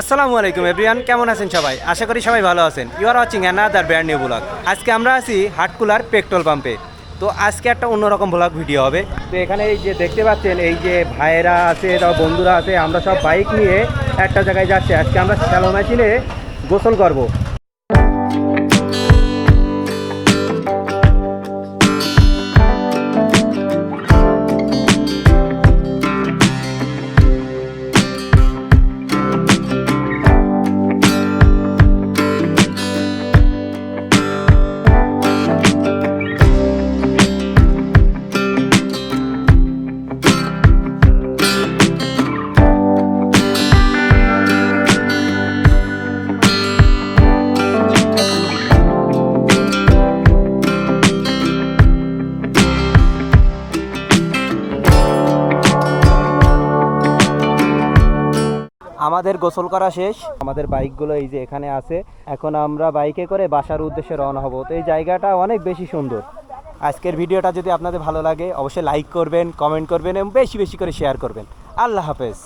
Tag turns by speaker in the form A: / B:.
A: আসসালামু আলাইকুম এভরিয়ান কেমন আছেন সবাই? আশা করি সবাই ভালো আছেন। You are watching another brand new blog আজকে আমরা আছি হাটকুলার পেট্রোল পাম্পে। তো আজকে একটা অন্যরকম ব্লগ ভিডিও হবে। তো এখানে এই যে দেখতে পাচ্ছেন, এই যে ভাইয়েরা আছে তারপর বন্ধুরা আছে, আমরা সব বাইক নিয়ে একটা জায়গায় যাচ্ছি। আজকে আমরা শ্যালো মেশিনে গোসল করব। আমাদের গোসল করা শেষ। আমাদের বাইকগুলো এই যে এখানে আছে। এখন আমরা বাইকে করে বাসার উদ্দেশ্যে রওনা হব। তো এই জায়গাটা অনেক বেশি সুন্দর। আজকের ভিডিওটা যদি আপনাদের ভালো লাগে, অবশ্যই লাইক করবেন কমেন্ট করবেন এবং বেশি বেশি করে শেয়ার করবেন। আল্লাহ হাফেজ।